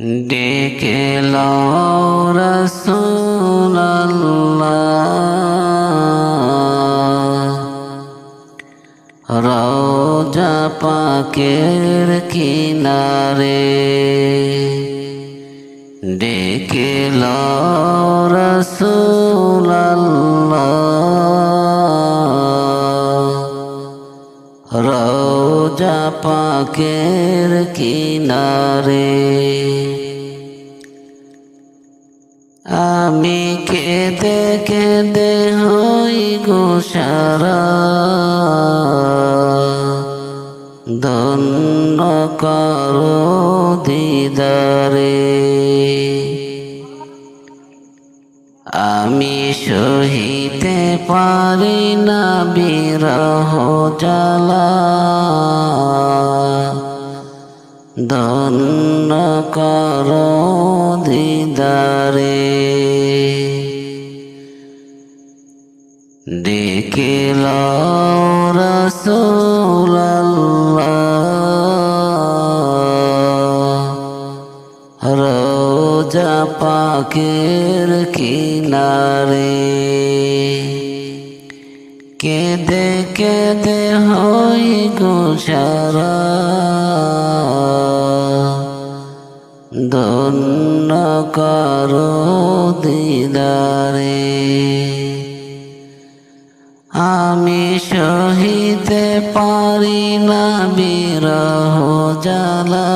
ডেকে রোজা পাকের কিনারে। ডেকে রসুল্লাহ রোজা পাকের কিনারে। কেঁদে হই গোসারা। ধন্য করো দিদারে। আমি সহিতে পারি না বিরহ জ্বালা। ধন্য কর দিদারে। ডেকে রসুল্লাহ রোজা পাকের কিনারে কেদে কেদে হই গোসারা ধন্য করো দিদারে আমি সহিতে পারি না বিরহ জ্বালা।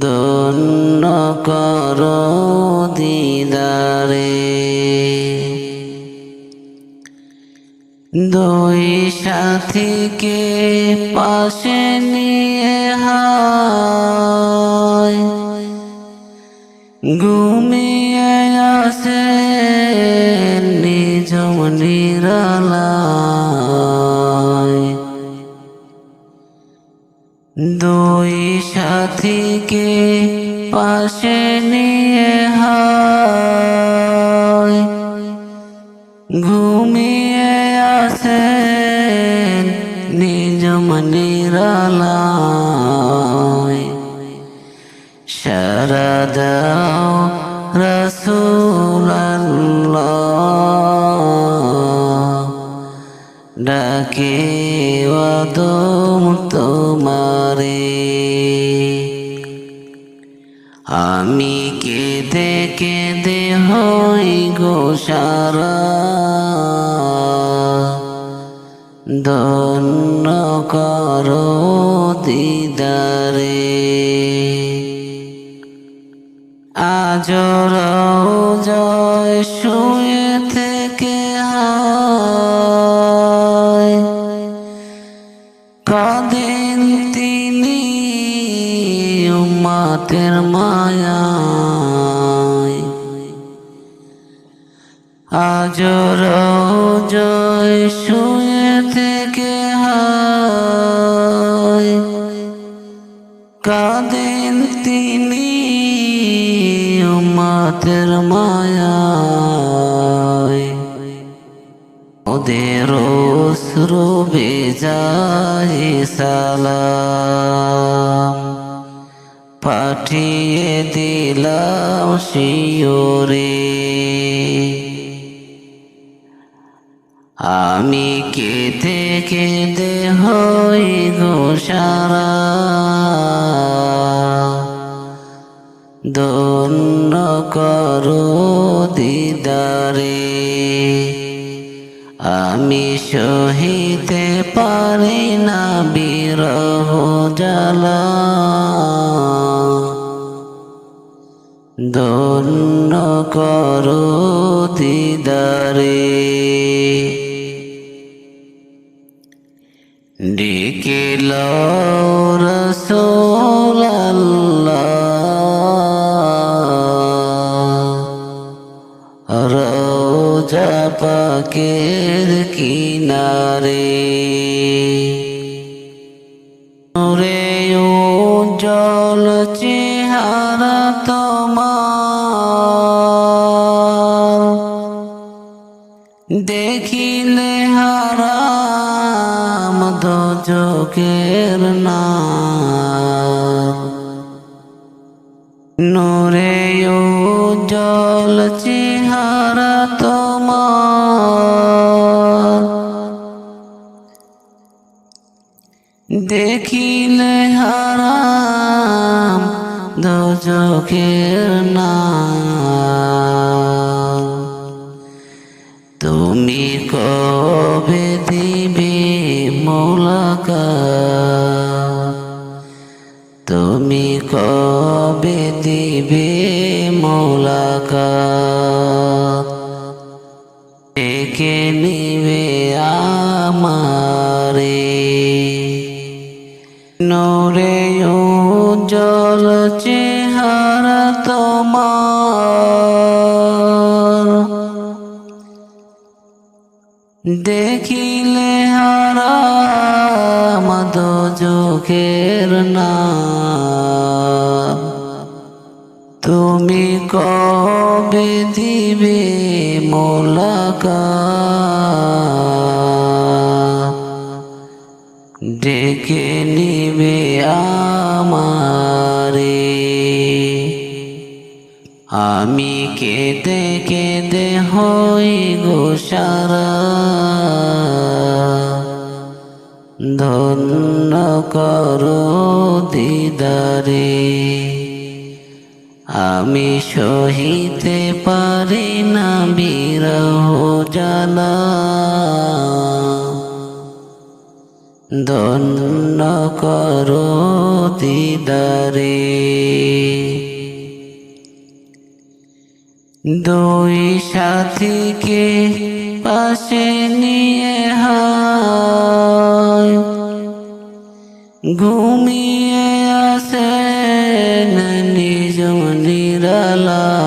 ধন্য করো দিদারে। দুই সাথীকে পাশে নিয়ে হায়। ঘুমিয়ে আসে নিজ নিরালায়। দুই সাথীকে পাশে নিয়ে হায়। ডাকে ওয়াদম তোমারে আমি কেঁদে কেঁদে হই গোসারা ধন্য করো দিদারে। আজর জয় শুয়ে কদিন তিনি উম্মাতের মায়ায়। আজ জয় শুয়ে থেকে কাঁদেন তিনি উম্মাতের মায়ায়। ওদের অশ্রু বেজায় সালাম। পাঠিয়ে দিলাম শিওরে। আমি কেঁদে কেঁদে হই গোসারা? দন্য করো দিদারে। আমি সহিতে পারি না বিরহ জ্বালা। দন্য করো দিদারে। ডেকে রসোল্লাহ রোজা পাকের কিনারে। রে উজ্জ্বল চেহারা তোমার। দেখিলে হারাম দো না নোরে। জল চেহারা তো তোমার দেখিলে হারাম দোজকের না তুমি কবে দিবে মোলাকা তুমি কবে দিবে মোলাকা নোরে উজ্জ্বল চেহারা তোমার। দেখিলে হারাম দোজখের নাম। তুমি কবে দিবে মোলাকা ডেকে নিবে আমারে। আমি কেঁদে কেঁদে হই গোসারা ধন্য করো দিদারে। আমি সহিতে পারি না বিরহ জানা ধন্য করো দিদারে। দুই সাথীকে পাশে নিয়ে ঘুমিয়ে আসেন নিজ নিরালায়।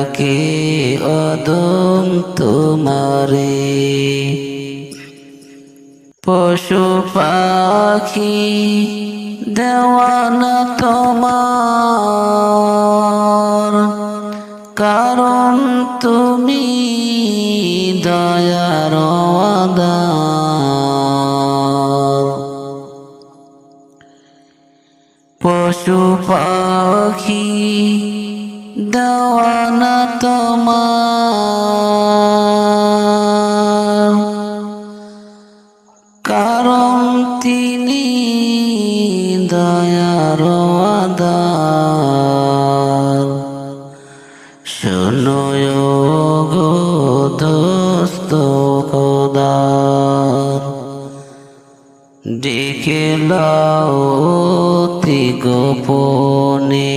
ডাকে অদম তোমারে। পশু পাখি দেওয়ানা তোমার কারণ তুমি দয়ার পশু পাখি তোমার কারণ তিনি দয়ার আদার শোনো গো দোস্ত খোদার। ডেকে লাও গোপনে।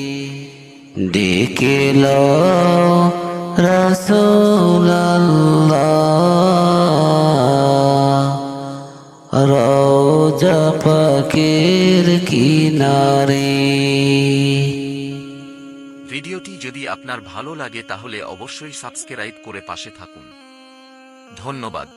ডেকে লো রসুল রোজা পাকের কিনারে। ভিডিওটি যদি আপনার ভালো লাগে তাহলে অবশ্যই সাবস্ক্রাইব করে পাশে থাকুন। ধন্যবাদ।